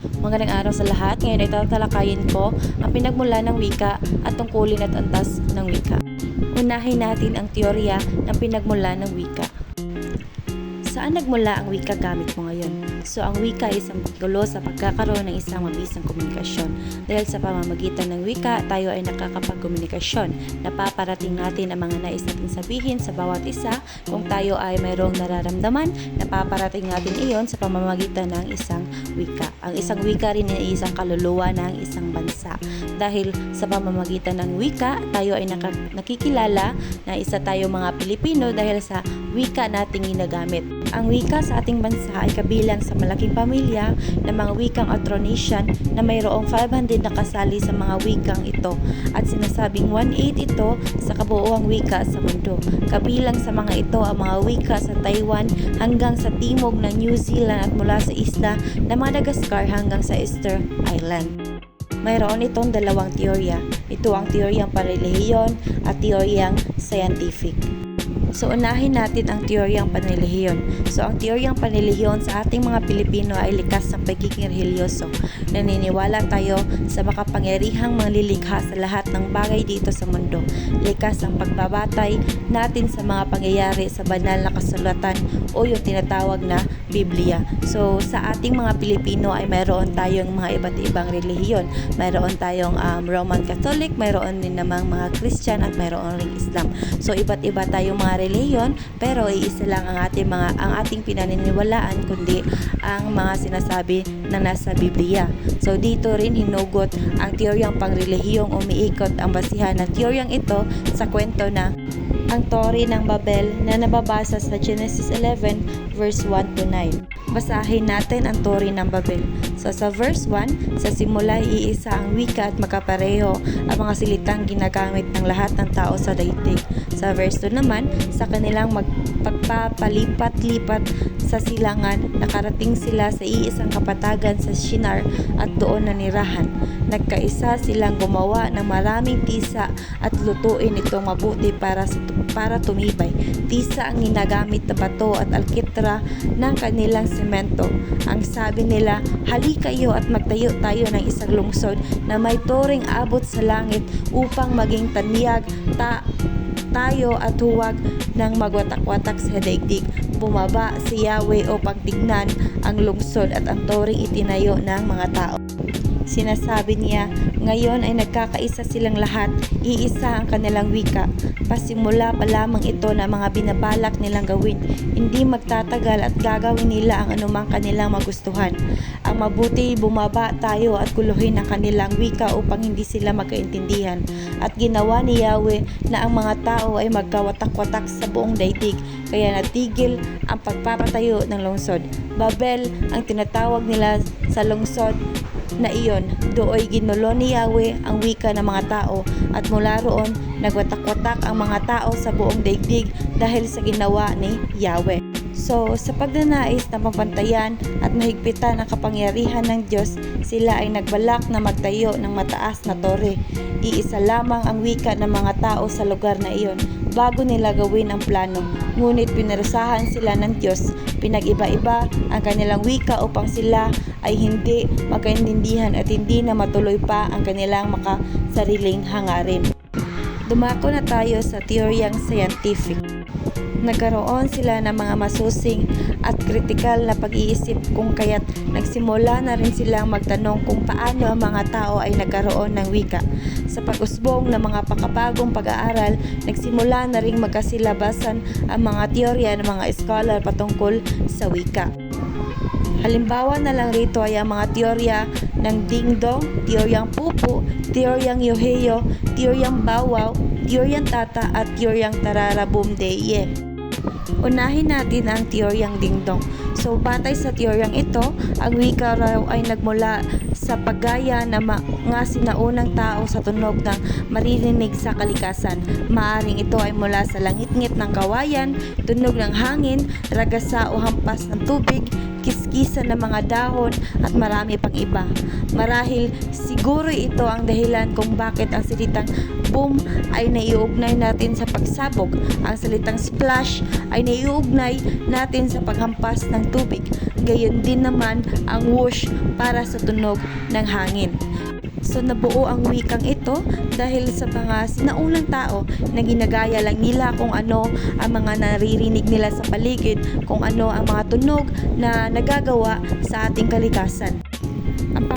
Magandang araw sa lahat. Ngayon ay tatalakayin ko ang pinagmula ng wika at tungkulin at antas ng wika. Unahin natin ang teorya ng pinagmula ng wika. Saan nagmula ang wika gamit mo ngayon? So, ang wika ay isang pagdulo sa pagkakaroon ng isang mabisang komunikasyon. Dahil sa pamamagitan ng wika, tayo ay nakakapagkomunikasyon. Napaparating natin ang mga nais nating sabihin sa bawat isa. Kung tayo ay mayroong nararamdaman, napaparating natin iyon sa pamamagitan ng isang wika. Ang isang wika rin ay isang kaluluwa ng isang bansa. Dahil sa pamamagitan ng wika, tayo ay nakikilala na isa tayo mga Pilipino dahil sa wika nating ginagamit. Ang wika sa ating bansa ay kabilang sa malaking pamilya ng mga wikang Austronesian na mayroong 500 na kasali sa mga wikang ito at sinasabing 1/8 ito sa kabuuang wika sa mundo. Kabilang sa mga ito ang mga wika sa Taiwan hanggang sa timog ng New Zealand at mula sa isla ng Madagascar hanggang sa Easter Island. Mayroon itong dalawang teorya. Ito ang teoryang parelihiyon at teoryang scientific. So, unahin natin ang teoryang panrelihiyon. So, ang teoryang panrelihiyon sa ating mga Pilipino ay likas ng pagiging religyoso. Naniniwala tayo sa makapangyarihang manglilikha sa lahat ng bagay dito sa mundo. Likas ang pagbabatay natin sa mga pangyayari sa banal na kasulatan o yung tinatawag na Biblia. So, sa ating mga Pilipino ay mayroon tayong mga iba't ibang relihiyon. Mayroon tayong um, Roman Catholic, mayroon din namang mga Christian at mayroon ring Islam. So, iba't iba tayong mga relihiyon, pero iisa lang ang ating mga ang ating pinaniniwalaan kundi ang mga sinasabi na nasa Biblia. So dito rin hinugot ang teoryang pangrelihiyong umiikot ang basihan ng teoryang ito sa kwento na ang Tori ng Babel na nababasa sa Genesis 11 verse 1 to 9. Basahin natin ang Tori ng Babel. So sa verse 1, sa simula iisa ang wika at makapareho ang mga silitang ginagamit ng lahat ng tao sa daigdig. Sa verse 2 naman, sa kanilang magpagpapalipat-lipat sa silangan, nakarating sila sa iisang kapatagan sa Shinar at doon nanirahan. Nagkaisa silang gumawa ng maraming tisa at lutuin itong mabuti para sa para tumibay. Tisa ang ginagamit na bato at alkitra ng kanilang semento. Ang sabi nila, hali kayo at magtayo tayo ng isang lungsod na may toring abot sa langit upang maging tanyag ta tayo at huwag ng magwatak-watak sa daigdig. Bumaba si Yahweh upang tignan ang lungsod at ang toring itinayo ng mga tao. Sinasabi niya, ngayon ay nagkakaisa silang lahat, iisa ang kanilang wika. Pasimula pa lamang ito na mga binabalak nilang gawin. Hindi magtatagal at gagawin nila ang anumang kanilang magustuhan. Ang mabuti bumaba tayo at kuluhin ang kanilang wika upang hindi sila magkaintindihan. At ginawa ni Yahweh na ang mga tao ay magkawatak-watak sa buong daigdig, kaya natigil ang pagpapatayo ng lungsod. Babel ang tinatawag nila sa lungsod na iyon, dooy ginulo ni Yahweh ang wika ng mga tao at mula roon nagwatak-watak ang mga tao sa buong daigdig dahil sa ginawa ni Yahweh. So, sa pagnanais na mapantayan at mahigpitan ang kapangyarihan ng Diyos, sila ay nagbalak na magtayo ng mataas na tore. Iisa lamang ang wika ng mga tao sa lugar na iyon bago nila gawin ang plano. Ngunit pinarusahan sila ng Diyos. Pinag-iba-iba ang kanilang wika upang sila ay hindi magkaintindihan at hindi na matuloy pa ang kanilang makasariling hangarin. Dumako na tayo sa teoryang scientific. Nagkaroon sila ng mga masusing at kritikal na pag-iisip kung kaya't nagsimula na rin silang magtanong kung paano ang mga tao ay nagkaroon ng wika. Sa pag-usbong ng mga pakabagong pag-aaral, nagsimula na rin magkasilabasan ang mga teorya ng mga scholar patungkol sa wika. Halimbawa na lang rito ay ang mga teorya ng ding-dong, teoryang pupu, teoryang yoheyo, teoryang bawaw, teoryang tata at teoryang tararabumdeye. Unahin natin ang teoryang dingdong. So, batay sa teoryang ito, ang wika raw ay nagmula sa paggaya ng mga sinaunang tao sa tunog ng maririnig sa kalikasan. Maaring ito ay mula sa langit-ngit ng kawayan, tunog ng hangin, ragasa o hampas ng tubig, kiskisan ng mga dahon at marami pang iba. Marahil siguro ito ang dahilan kung bakit ang salitang boom ay naiugnay natin sa pagsabog. Ang salitang splash ay naiugnay natin sa paghampas ng tubig. Gayon din naman ang whoosh para sa tunog ng hangin. So nabuo ang wikang ito dahil sa mga sinaunang tao na ginagaya lang nila kung ano ang mga naririnig nila sa paligid, kung ano ang mga tunog na nagagawa sa ating kalikasan.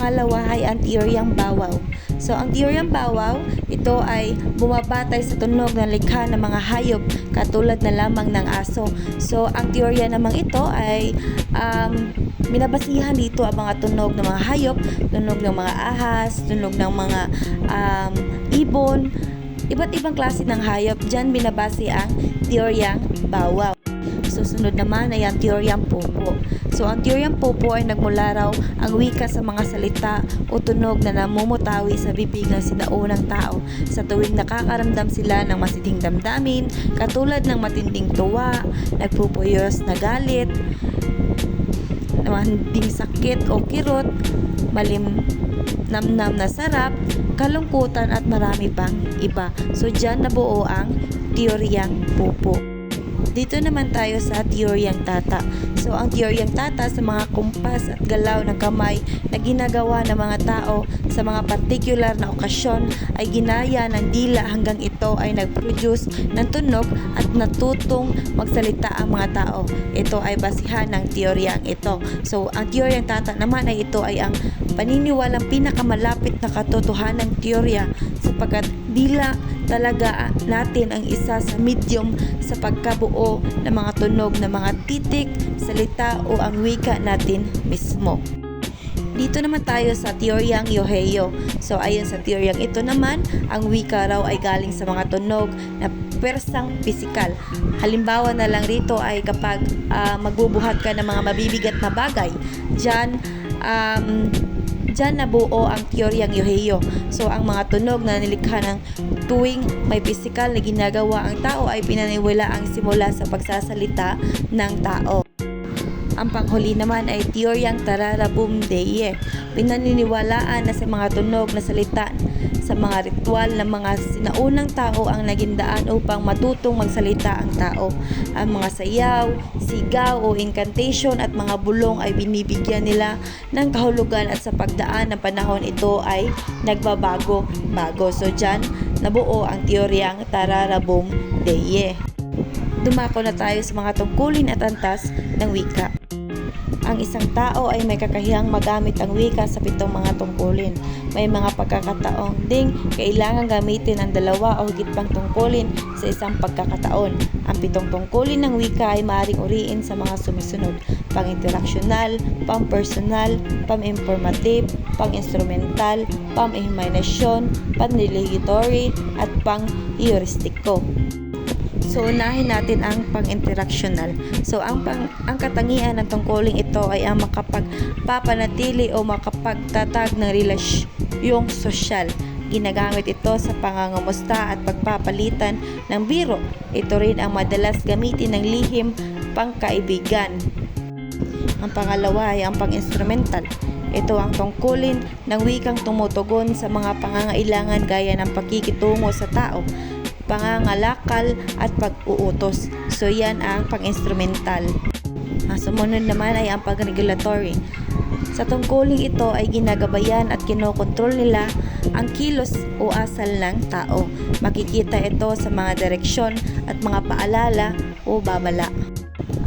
Ang pangalawa ay ang teoryang bawaw. So ang teoryang bawaw, ito ay bumabatay sa tunog ng likha ng mga hayop katulad na lamang ng aso. So ang teorya namang ito ay um, minabasihan dito ang mga tunog ng mga hayop, tunog ng mga ahas, tunog ng mga um, ibon, iba't ibang klase ng hayop. Diyan binabase ang teoryang bawaw. Susunod naman ay ang teoryang popo. So ang teoryang popo ay nagmula raw ang wika sa mga salita o tunog na namumutawi sa bibig ng sinaunang tao sa tuwing nakakaramdam sila ng masiting damdamin katulad ng matinding tuwa, nagpupuyos na galit, namanding sakit o kirot, malim namnam na sarap, kalungkutan at marami pang iba. So dyan nabuo ang teoryang pupo. Dito naman tayo sa teoryang tata. So ang teoryang tata sa mga kumpas at galaw ng kamay na ginagawa ng mga tao sa mga particular na okasyon ay ginaya ng dila hanggang ito ay nag-produce ng tunog at natutong magsalita ang mga tao. Ito ay basihan ng teoryang ito. So ang teoryang tata naman ay ito ay ang paniniwalang pinakamalapit na katotohanan ng teorya sapagkat dila talaga natin ang isa sa medium sa pagkabuo ng mga tunog ng mga titik, salita o ang wika natin mismo. Dito naman tayo sa teoryang Yoheyo. So ayon sa teoryang ito naman, ang wika raw ay galing sa mga tunog na persang pisikal. Halimbawa na lang rito ay kapag ah, magbubuhat ka ng mga mabibigat na bagay, dyan um, Diyan nabuo ang teoryang Yoheyo. So ang mga tunog na nilikha ng tuwing may pisikal na ginagawa ang tao ay pinaniwala ang simula sa pagsasalita ng tao. Ang panghuli naman ay teoryang Tararabum Deye. Pinaniniwalaan na sa mga tunog na salita sa mga ritual ng mga sinaunang tao ang naging daan upang matutong magsalita ang tao. Ang mga sayaw, sigaw o incantation at mga bulong ay binibigyan nila ng kahulugan at sa pagdaan ng panahon ito ay nagbabago-bago. So dyan, nabuo ang teoryang Tararabum Deye. Dumako na tayo sa mga tungkulin at antas ng wika. Ang isang tao ay may kakahiyang magamit ang wika sa pitong mga tungkulin. May mga pagkakataong ding kailangan gamitin ang dalawa o higit pang tungkulin sa isang pagkakataon. Ang pitong tungkulin ng wika ay maaaring uriin sa mga sumusunod. Pang-interaksyonal, pang-personal, pang-informative, pang-instrumental, pang-imahinasyon, pang-religatory, at pang-heuristiko. So unahin natin ang pang-interaksyonal. So ang pang ang katangian ng tungkuling ito ay ang makapagpapanatili o makapagtatag ng relasyong sosyal. Ginagamit ito sa pangangamusta at pagpapalitan ng biro. Ito rin ang madalas gamitin ng lihim pangkaibigan. Ang pangalawa ay ang pang-instrumental. Ito ang tungkulin ng wikang tumutugon sa mga pangangailangan gaya ng pakikitungo sa tao, pangangalakal at pag-uutos. So yan ang pang-instrumental. Ang sumunod naman ay ang pag-regulatory. Sa tungkuling ito ay ginagabayan at kinokontrol nila ang kilos o asal ng tao. Makikita ito sa mga direksyon at mga paalala o babala.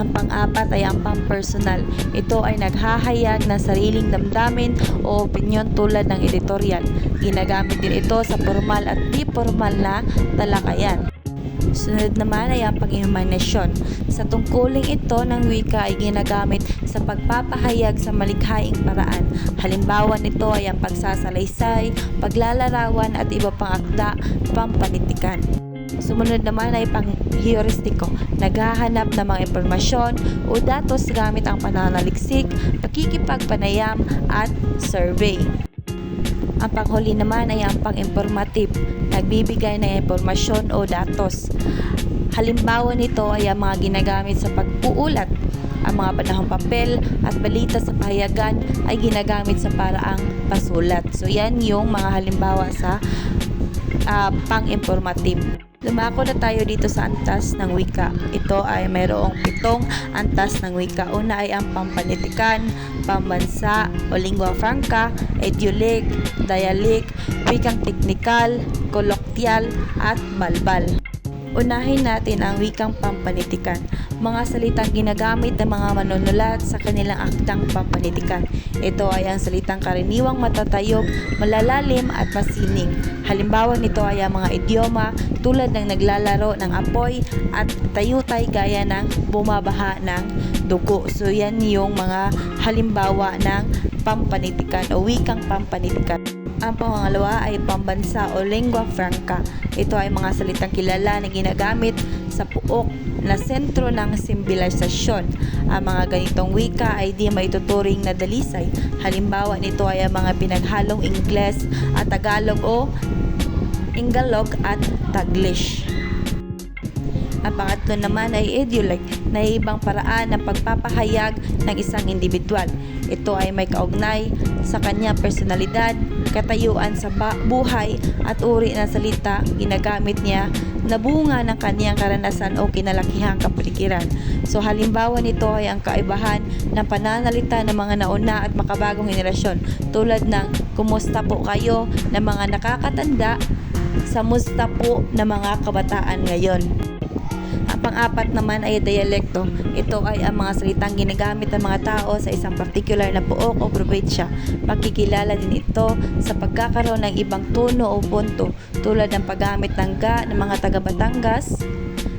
Ang pang-apat ay ang pang-personal. Ito ay naghahayag ng sariling damdamin o opinyon tulad ng editorial. Ginagamit din ito sa formal at di formal na talakayan. Sunod naman ay ang pag-imahinasyon. Sa tungkuling ito ng wika ay ginagamit sa pagpapahayag sa malikhaing paraan. Halimbawa nito ay ang pagsasalaysay, paglalarawan at iba pang akda, pampanitikan. Sumunod naman ay pang-heuristiko. Naghahanap ng mga impormasyon o datos gamit ang pananaliksik, pakikipagpanayam at survey. Ang panghuli naman ay ang pang-informative. Nagbibigay ng impormasyon o datos. Halimbawa nito ay ang mga ginagamit sa pag-uulat, Ang mga panahong papel at balita sa pahayagan ay ginagamit sa paraang pasulat. So yan yung mga halimbawa sa ah, pang-informative. Lumako na tayo dito sa antas ng wika. Ito ay mayroong pitong antas ng wika. Una ay ang pampanitikan, pambansa o lingua franca, edulic, dialect, wikang teknikal, kolokyal at balbal. Unahin natin ang wikang pampanitikan, mga salitang ginagamit ng mga manunulat sa kanilang akdang pampanitikan. Ito ay ang salitang karaniwang matatayog, malalalim at masining. Halimbawa nito ay ang mga idioma tulad ng naglalaro ng apoy at tayutay gaya ng bumabaha ng dugo. So yan yung mga halimbawa ng pampanitikan o wikang pampanitikan. Ang pangalawa ay pambansa o lingua franca. Ito ay mga salitang kilala na ginagamit sa puok na sentro ng simbilisasyon. Ang mga ganitong wika ay di maituturing na dalisay. Halimbawa nito ay ang mga pinaghalong Ingles at Tagalog o Ingalog at Taglish. Ang pangatlo naman ay edulic na ibang paraan ng pagpapahayag ng isang individual. Ito ay may kaugnay sa kanyang personalidad, katayuan sa buhay at uri ng salita ginagamit niya na bunga ng kanyang karanasan o kinalakihang kapaligiran. So halimbawa nito ay ang kaibahan ng pananalita ng mga nauna at makabagong henerasyon tulad ng kumusta po kayo ng mga nakakatanda sa musta po ng mga kabataan ngayon. Ang pang-apat naman ay dialekto. Ito ay ang mga salitang ginagamit ng mga tao sa isang particular na puok o probinsya. Makikilala din ito sa pagkakaroon ng ibang tono o punto tulad ng paggamit ng ga ng mga taga Batangas.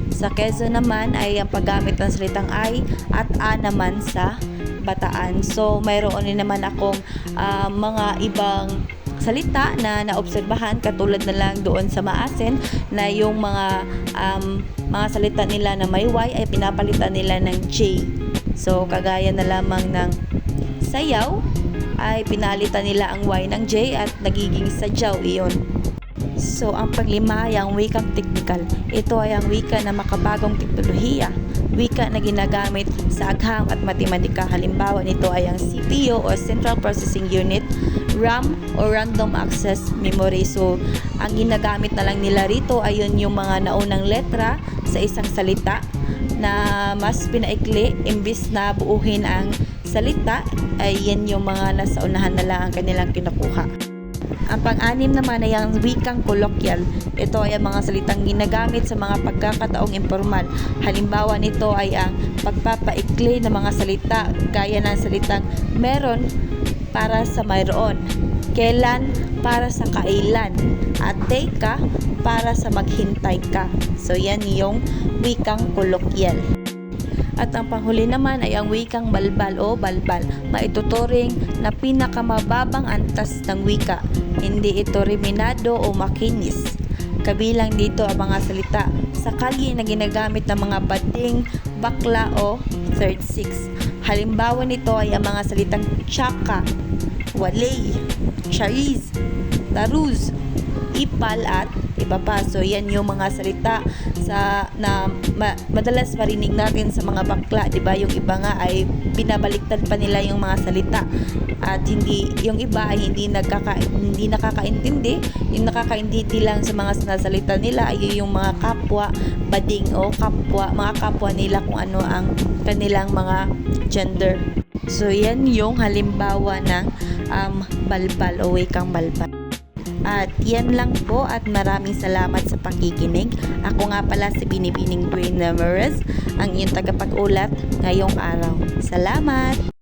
Sa Quezon naman ay ang paggamit ng salitang ay at a naman sa Bataan. So mayroon din naman akong ah, mga ibang salita na naobserbahan katulad na lang doon sa Maasin na yung mga um, mga salita nila na may Y ay pinapalitan nila ng J. So kagaya na lamang ng sayaw ay pinalitan nila ang Y ng J at nagiging sadyaw iyon. So, ang panglima ay ang wikang technical. Ito ay ang wika na makabagong teknolohiya. Wika na ginagamit sa agham at matematika. Halimbawa nito ay ang CPU o Central Processing Unit, RAM o Random Access Memory. So, ang ginagamit na lang nila rito ay yun yung mga naunang letra sa isang salita na mas pinaikli imbis na buuhin ang salita ay yan yung mga nasa unahan na lang ang kanilang kinukuha. Ang pang-anim naman ay ang wikang kolokyal. Ito ay ang mga salitang ginagamit sa mga pagkakataong informal. Halimbawa nito ay ang pagpapaikli ng mga salita gaya ng salitang meron para sa mayroon, kailan para sa kailan, at teka para sa maghintay ka. So yan yung wikang kolokyal. At ang panghuli naman ay ang wikang balbal o balbal, maituturing na pinakamababang antas ng wika. Hindi ito riminado o makinis. Kabilang dito ang mga salita sa kalye na ginagamit ng mga bading, bakla o third six. Halimbawa nito ay ang mga salitang tsaka, walay, chariz, taruz, ipal at iba pa. So yan yung mga salita sa na ma- madalas marinig natin sa mga bakla, 'di ba? Yung iba nga ay binabaliktad pa nila yung mga salita at hindi yung iba ay hindi nagkaka hindi nakakaintindi. Yung nakakaintindi lang sa mga sinasalita nila ay yung mga kapwa bading o kapwa, mga kapwa nila kung ano ang kanilang mga gender. So yan yung halimbawa ng um, balbal o wikang balbal. At yan lang po at maraming salamat sa pakikinig. Ako nga pala si Binibining Dwayne Ramirez, ang iyong tagapag-ulat ngayong araw. Salamat!